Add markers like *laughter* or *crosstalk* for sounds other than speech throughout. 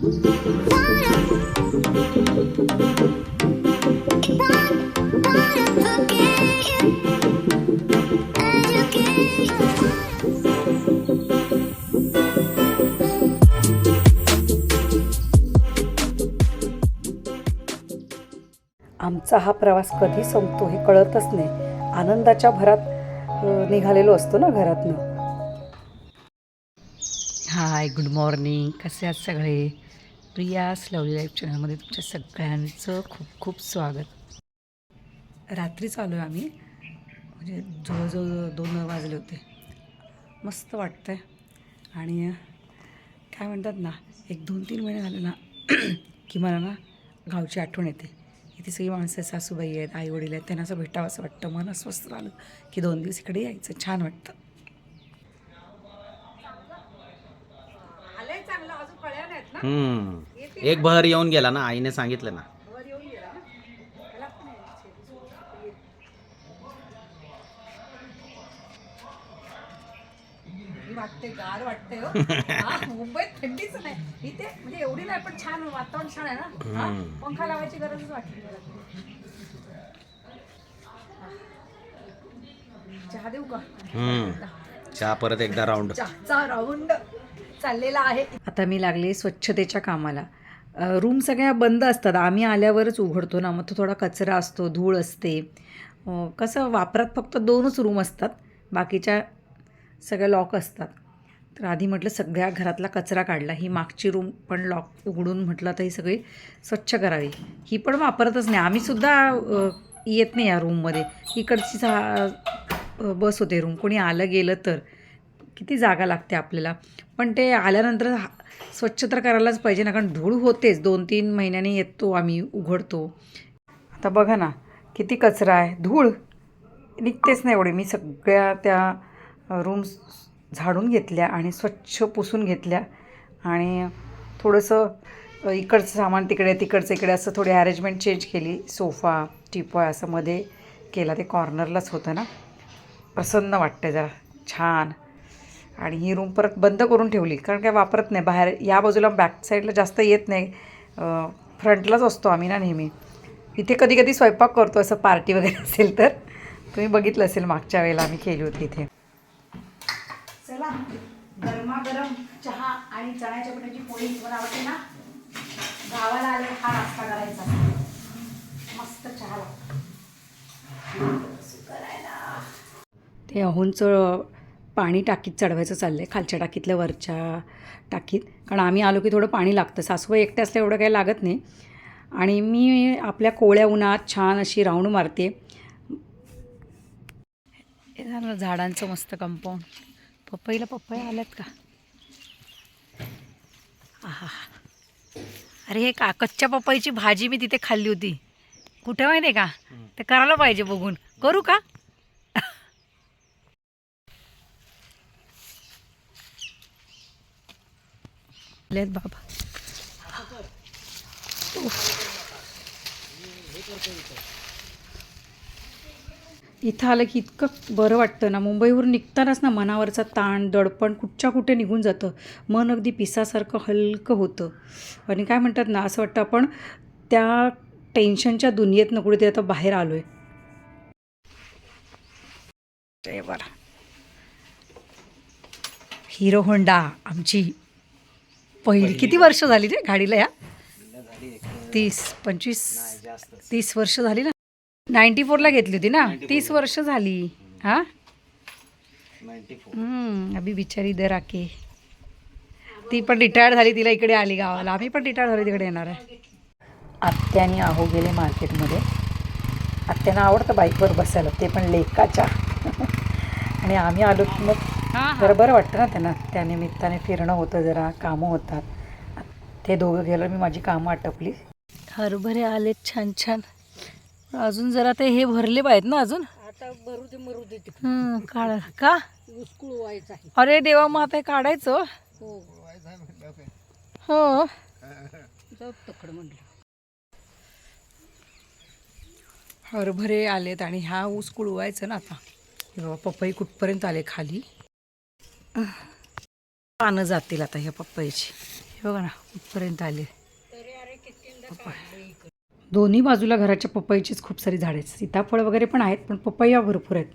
आमचा हा प्रवास कधी संपतो हे कळतच नाही. आनंदाच्या भरात निघालेलो असतो ना घरातनं. हाय गुड मॉर्निंग कसे आहात सगळे? प्रियास लवली लाईफ चॅनलमध्ये तुमच्या सगळ्यांचं खूप खूप स्वागत. रात्रीच आलो आहे आम्ही. म्हणजे जवळजवळ दोन वाजले होते. मस्त वाटतं आहे आणि काय म्हणतात ना एक दोन तीन महिने झाले ना *clears throat* की मला ना गावची आठवण येते. इथे सगळी माणसं आहेत, सासूबाई आहेत आईवडील आहेत त्यांना असं भेटावं असं वाटतं. मन अस्वस्थ झालं की दोन दिवस इकडे यायचं. छान वाटतं. हम्म. एक बहर येऊन गेला ना आईने सांगितलं ना. वाटते गार वाटते हो. *laughs* मुंबईत थंडीच नाही. इथे म्हणजे एवढी नाही पण छान वातावरण छान आहे ना. पंखा लावायची गरजच वाटली मला. चहा देऊ का? चहा परत एकदा राऊंड. चहाचा राऊंड. चाललेला आहे. आता मी लागले स्वच्छतेच्या कामाला. रूम सगळ्या बंद असतात. आम्ही आल्यावरच उघडतो ना. मग तो थोडा कचरा असतो धूळ असते. कसं वापरात फक्त दोनच रूम असतात. बाकीच्या सगळ्या लॉक असतात. तर आधी म्हटलं सगळ्या घरातला कचरा काढला. ही मागची रूम पण लॉक उघडून म्हटलं तर ही सगळी स्वच्छ करावी. ही पण वापरतच नाही. आम्हीसुद्धा येत नाही या रूममध्ये. इकडची सहा बस होते रूम. कोणी आलं गेलं तर. किती जागा लागते आपल्याला. पण ते आल्यानंतर हा- स्वच्छ तर करायलाच पाहिजे ना कारण धूळ होतेच. दोन तीन महिन्यांनी येतो आम्ही उघडतो. आता बघा ना किती कचरा आहे. धूळ निघतेच नाही एवढे. मी सगळ्या त्या रूम्स झाडून घेतल्या आणि स्वच्छ पुसून घेतल्या. आणि थोडंसं इकडचं सामान तिकडे तिकडचं इकडे असं थोडी अरेंजमेंट चेंज केली. सोफा टिपॉय असं मध्ये केला. ते कॉर्नरलाच होतं ना. प्रसन्न वाटतं जरा. छान. आणि ही रूम परत बंद करून ठेवली कारण काय वापरत नाही. बाहेर या बाजूला बॅक साईडला जास्त येत नाही. फ्रंटलाच असतो आम्ही ना नेहमी. इथे कधी कधी स्वयंपाक करतो असं पार्टी वगैरे *laughs* असेल तर. तुम्ही बघितलं असेल मागच्या वेळेला आम्ही केली होती इथे. चला गरमागरम चहा आणि चण्याच्या पिठाची पोळी तुम्हाला आवडते ना? गावाला आले हा नाश्ता करायचा. मस्त चहा ते अहोंचं पाणी टाकीत चढवायचं चाललं आहे खालच्या टाकीतल्या वरच्या टाकीत. कारण आम्ही आलो की थोडं पाणी लागतं. सासूबाई एकटे असल्या एवढं काही लागत नाही. आणि मी आपल्या कोवळ्या उन्हात छान अशी राऊंड मारते. हे झालं झाडांचं मस्त कंपाऊंड. पपईला पपई आल्यात का? आहा. अरे हे का कच्च्या पपईची भाजी मी तिथे खाल्ली होती. कुठे माहिती आहे का ते करायला पाहिजे बघून. करू का? आलेत बाबा. इथं आलं की इतकं बरं वाटतं ना. मुंबईवरून निघतानाच ना मनावरचा ताण दडपण कुठच्या कुठे निघून जातं. मन अगदी पिसासारखं हलकं होतं. आणि काय म्हणतात ना असं वाटतं आपण त्या टेन्शनच्या दुनियेतनं कुठेतरी आता बाहेर आलो आहे ते बरं हिरो होंडा आमची पहिली. किती वर्ष झाली रे गाडीला या? तीस पंचवीस तीस वर्ष झाली ना? नाईन्टी फोरला घेतली होती ना? तीस वर्ष झाली. हा? अभी बिचारी दर आके. ती पण रिटायर्ड झाली तिला इकडे आली गावाला. आम्ही पण रिटायर्ड झाली तिकडे येणार आहे. आत्याने आहो गेले मार्केटमध्ये. आत्यांना आवडतं बाईकवर बसायला ते पण लेकाच्या. *laughs* आणि आम्ही आलो की मग जरा बरं वाटतं ना त्यांना त्या निमित्ताने फिरणं होतं जरा कामं होतात. ते दोघं गेलं मी माझी कामं आटपली. हरभरे आलेत छान छान. अजून जरा ते हे भरले पाहिजेत ना अजून? आता भरू दे मरू दे हं, काढ. का? उस्कूळ व्हायचं आहे. अरे देवा मग आता हे काढायचं? हो. हो. हरभरे आलेत आणि ह्या ऊस कुळवायचं ना आता. हे बाबा पपई कुठपर्यंत आले खाली? पानं जातील आता ह्या पपईची हे बघा ना कुठपर्यंत आले. दोन्ही बाजूला घराच्या पपईचीच खूप सारी झाडं आहेत. सीताफळ वगैरे पण आहेत पण पपया भरपूर आहेत.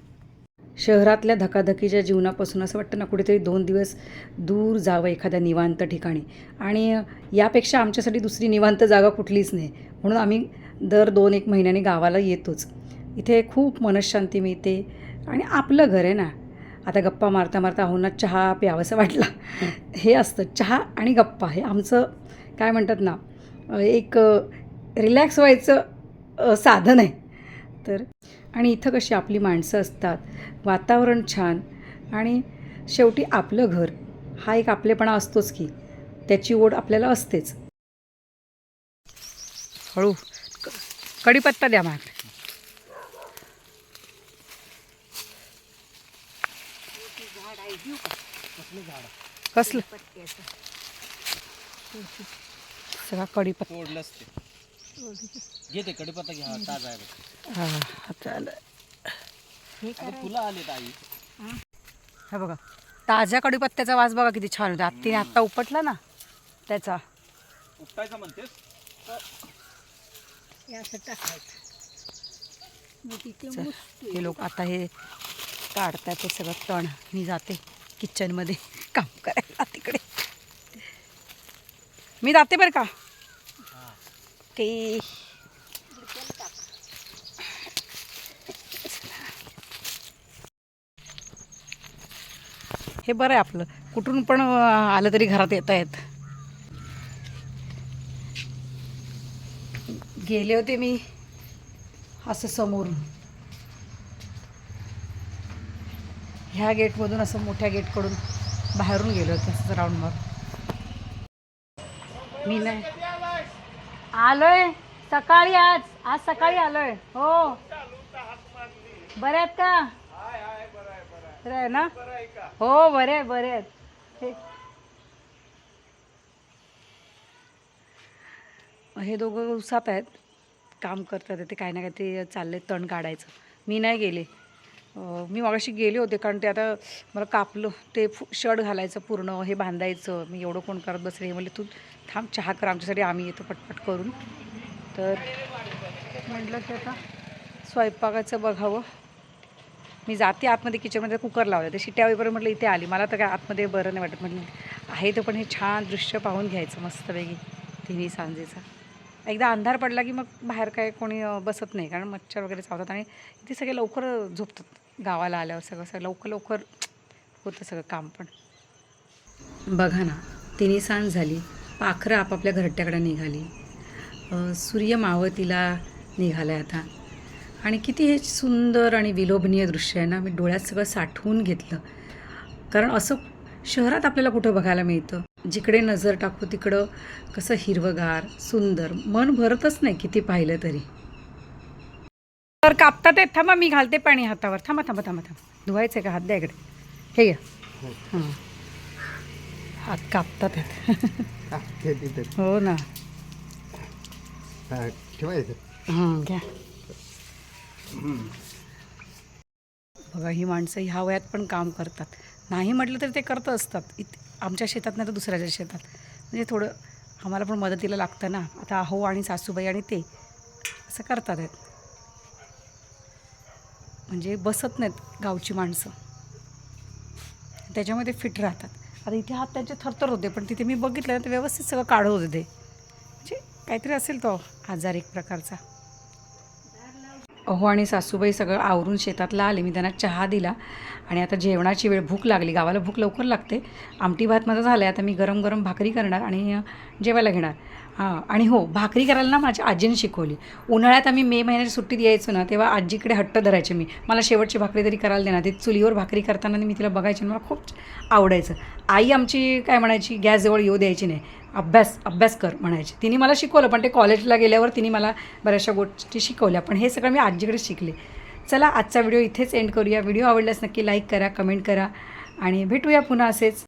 शहरातल्या धकाधकीच्या जीवनापासून असं वाटतं ना कुठेतरी दोन दिवस दूर जावं एखाद्या निवांत ठिकाणी. आणि यापेक्षा आमच्यासाठी दुसरी निवांत जागा कुठलीच नाही. म्हणून आम्ही दर दोन एक महिन्याने गावाला येतोच. इथे खूप मनशांती मिळते. आणि आपलं घर आहे ना आता गप्पा मारता मारता होऊन चहा प्यावंसं वाटला. हे असतं चहा आणि गप्पा. हे आमचं काय म्हणतात ना एक रिलॅक्स व्हायचं साधन आहे. तर आणि इथं कशी आपली माणसं असतात वातावरण छान आणि शेवटी आपलं घर. हा एक आपलेपणा असतोच की त्याची ओढ आपल्याला असतेच. हळू कढीपत्ता द्या माझ्याकडे झाड आहे देऊ का कसलं पत्त्याचं सगळा कढीपत्ता. तोडलंच ते. घे ते कडीपत्ता घ्या ताजा आहे बघ. हा चालेल. हे फुलं आली आई. हे? बघा ताज्या कढीपत्त्याचा वास बघा किती छान होता. आत्तीने आत्ता उपटला ना त्याचा. उपटायचा म्हणतेस? हे. हे लोक आता हे काढतात ते सगळं तण. मी जाते. किचनमध्ये काम करायला तिकडे. मी जाते बरं का? ते हे बरं आहे आपलं. कुठून पण आलं तरी घरात येत आहेत गेले होते मी असं समोरून. ह्या गेटमधून असं मोठ्या गेटकडून बाहेरून गेलो होते असं राऊंड मग मी नाही. आलोय. सकाळी आज. आज सकाळी आलोय. हो. बरे आहेत का? बरं आहे ना? हो बरे आहे बरे आहेत. हे. दोघं उसात आहेत. काम करतात ते काही ना काही ते चालले तण काढायचं. मी नाही गेले. मी मागाशी गेले होते कारण ते आता मला कापलं ते फु शर्ट घालायचं पूर्ण हे बांधायचं मी एवढं कोण करत बसले हे म्हणले तू थांब चहा कर आमच्यासाठी आम्ही येतो पटपट करून. तर म्हटलं की आता स्वयंपाकाचं बघावं. मी जाते आतमध्ये किचनमध्ये कुकर लावलं ते शिट्या वगैरे म्हटलं इथे आली मला तर काय आतमध्ये बरं नाही वाटत. म्हटलं आहे तर पण हे छान दृश्य पाहून घ्यायचं मस्तपैकी तिन्ही सांजेचा. एकदा अंधार पडला की मग बाहेर काय कोणी बसत नाही कारण मच्छर वगैरे चावतात आणि इथे सगळे लवकर झोपतात. गावाला आल्यावर सगळं सगळं लवकर लवकर होतं सगळं काम पण. बघा ना तिने सांज झाली पाखरं आपापल्या घरट्याकडे निघाली. सूर्य मावतीला निघाला आहे आता. आणि किती हे सुंदर आणि विलोभनीय दृश्य आहे ना मी डोळ्यात सगळं साठवून घेतलं. कारण असं शहरात आपल्याला कुठं बघायला मिळतं? जिकडे नजर टाकू तिकडं कसं हिरवगार सुंदर मन भरतच नाही किती पाहिलं तरी. तर कापतात आहेत. थांबा मी घालते पाणी हातावर. थांबा थांबा थांबा थांबा. धुवायचं आहे का? हात द्या इकडे. हे घ्या. हां. हात कापतात आहेत. हो ना. हां घ्या. बघा ही माणसं ह्या वयात पण काम करतात. नाही म्हटलं तर ते करत असतात. इत आमच्या शेतात नाही तर दुसऱ्याच्या शेतात. म्हणजे थोडं आम्हाला पण मदतीला लागतं ना. आता अहो आणि सासूबाई आणि ते असं करतात. आहेत म्हणजे बसत नाहीत गावची माणसं. त्याच्यामध्ये फिट राहतात. आता इथे हात त्यांचे थरथर होते पण तिथे मी बघितलं ना तर व्यवस्थित सगळं काढत होते ते. म्हणजे काहीतरी असेल तो आजार एक प्रकारचा. अहो आणि सासूबाई सगळं आवरून शेतातला आले. मी त्यांना चहा दिला आणि आता जेवणाची वेळ भूक लागली. गावाला भूक लवकर लागते. आमटी भात माझा झाला आहे आता मी गरम गरम भाकरी करणार आणि जेवायला घेणार. हां आणि हो भाकरी करायला ना माझ्या आजीने शिकवली. उन्हाळ्यात आम्ही मे महिन्याची सुट्टीत यायचो ना तेव्हा आजीकडे हट्ट धरायचे मी. मला शेवटची भाकरी तरी करायला देणार. ते चुलीवर भाकरी करताना मी तिला बघायची मला खूप आवडायचं. आई आमची काय म्हणायची गॅसजवळ येऊ द्यायची नाही. अभ्यास अभ्यास कर म्हणायची. तिने मला शिकवलं पण ते कॉलेजला गेल्यावर तिने मला बऱ्याचशा गोष्टी शिकवल्या पण हे सगळं मी आजीकडे शिकले. चला आजचा व्हिडिओ इथेच एंड करूया. व्हिडिओ आवडल्यास नक्की लाईक करा कमेंट करा आणि भेटूया पुन्हा असेच.